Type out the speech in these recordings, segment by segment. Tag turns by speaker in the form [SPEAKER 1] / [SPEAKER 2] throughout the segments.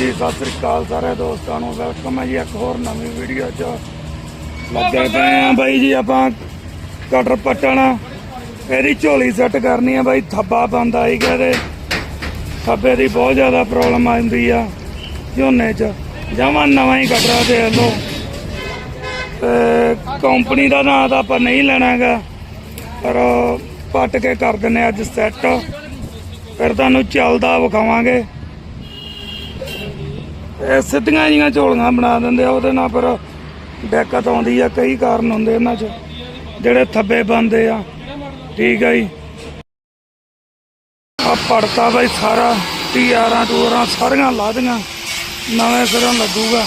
[SPEAKER 1] ਜੀ, ਸਤਿ ਸ੍ਰੀ ਅਕਾਲ ਸਾਰੇ ਦੋਸਤਾਂ ਨੂੰ। ਵੈਲਕਮ ਹੈ ਜੀ ਇੱਕ ਹੋਰ ਨਵੀਂ ਵੀਡੀਓ 'ਚ। ਲੱਗੇ ਪਏ ਆ ਬਾਈ ਜੀ ਆਪਾਂ ਕਟਰ ਪੱਟਣਾ। ਇਹਦੀ ਝੋਲੀ ਸੈੱਟ ਕਰਨੀ ਆ ਬਾਈ, ਥੱਬਾ ਬੰਦ ਆਈ ਗਿਆ ਥੱਬੇ ਦੀ ਬਹੁਤ ਜ਼ਿਆਦਾ ਪ੍ਰੋਬਲਮ ਆਉਂਦੀ ਆ ਝੋਨੇ 'ਚ। ਜਮਾਂ ਨਵਾਂ ਹੀ ਕਟਰਾ ਦੇ ਲੋ ਕੰਪਨੀ ਦਾ ਨਾਂ ਤਾਂ ਆਪਾਂ ਨਹੀਂ ਲੈਣਾਗਾ ਪਰ ਪੱਟ ਕੇ ਕਰ ਦਿੰਨੇ ਅੱਜ ਸੈੱਟ ਫਿਰ ਤੁਹਾਨੂੰ ਚੱਲਦਾ ਵਿਖਾਵਾਂਗੇ। ਇਹ ਸਿੱਧੀਆਂ ਜੀਆਂ ਝੋਲੀਆਂ ਬਣਾ ਦਿੰਦੇ ਆ, ਉਹਦੇ ਨਾਲ ਫਿਰ ਦਿੱਕਤ ਆਉਂਦੀ ਆ, ਕਈ ਕਾਰਨ ਹੁੰਦੇ ਇਹਨਾਂ 'ਚ, ਜਿਹੜੇ ਥੱਬੇ ਬੰਦੇ ਆ। ਠੀਕ ਆ ਜੀ। ਆ ਪੜਤਾ ਬਈ ਸਾਰਾ, ਟੀਆਰਾਂ ਟੂਰਾਂ ਸਾਰੀਆਂ ਲਾ ਦੀਆਂ, ਨਵੇਂ ਸਿਰੋਂ ਲੱਗੂਗਾ।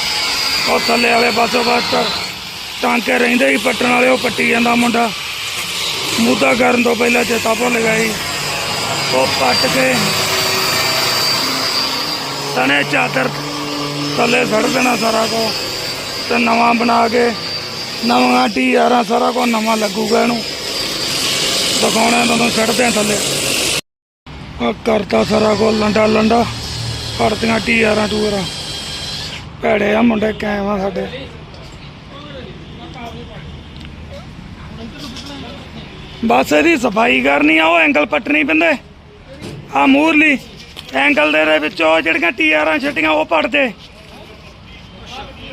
[SPEAKER 1] ਉਹ ਥੱਲੇ ਵਾਲੇ ਪਾਸੋਂ ਬਸ ਟਾਂਕੇ ਰਹਿੰਦੇ ਹੀ ਪੱਟਣ ਵਾਲੇ, ਉਹ ਪੱਟੀ ਜਾਂਦਾ ਮੁੰਡਾ। ਮੁੱਦਾ ਕਰਨ ਤੋਂ ਪਹਿਲਾਂ ਚੇਤਾ ਭੁੱਲ ਗਿਆ ਜੀ। ਉਹ ਪੱਟ ਕੇ, ਤਣੇ ਚਾਦਰ ਥੱਲੇ ਸੜ ਦੇਣਾ ਸਾਰਾ ਕੋ ਤੇ ਨਵਾਂ ਬਣਾ ਕੇ, ਨਵਾਂ ਟੀਆਰਾਂ ਸਾਰਾ ਕੋ ਨਵਾਂ ਲੱਗੂਗਾ ਇਹਨੂੰ। ਦਿਖਾਉਣਾ ਤੁਹਾਨੂੰ ਛੱਡਦੇ ਆ ਥੱਲੇ। ਆ ਕਰਤਾ ਸਾਰਾ ਕੋ ਲੰਡਾ ਲੰਡਾ। ਫੜਤੀਆਂ ਟੀਆਰਾਂ ਟੂਰਾਂ ਭੈੜੇ ਆ ਮੁੰਡੇ, ਕਾਇਮ ਆ ਸਾਡੇ। ਬਸ ਇਹਦੀ ਸਫ਼ਾਈ ਕਰਨੀ ਆ, ਉਹ ਐਂਗਲ ਪੱਟਣੀ ਪੈਂਦੇ। ਆ ਮੂਰਲੀ ਐਂਗਲ ਦੇ ਦੇ ਵਿੱਚੋਂ ਜਿਹੜੀਆਂ ਟੀਆਰਾਂ ਛੱਟੀਆਂ ਉਹ ਪੜਦੇ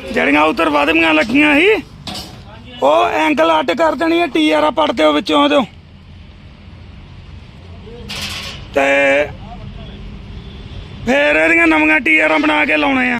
[SPEAKER 1] ਜਿਹੜੀਆਂ ਉਧਰ ਵਧਮੀਆਂ ਲੱਗੀਆਂ ਸੀ, ਉਹ ਐਂਗਲ ਅੱਡ ਕਰ ਦੇਣੀ ਹੈ ਟੀਆਰਾਂ ਪੜਦੇ ਉਹ ਵਿੱਚੋਂ ਉਹਦੇ। ਤੇ ਫੇਰ ਇਹਦੀਆਂ ਨਵੀਆਂ ਟੀਆਰਾਂ ਬਣਾ ਕੇ ਲਾਉਣੇ ਆ।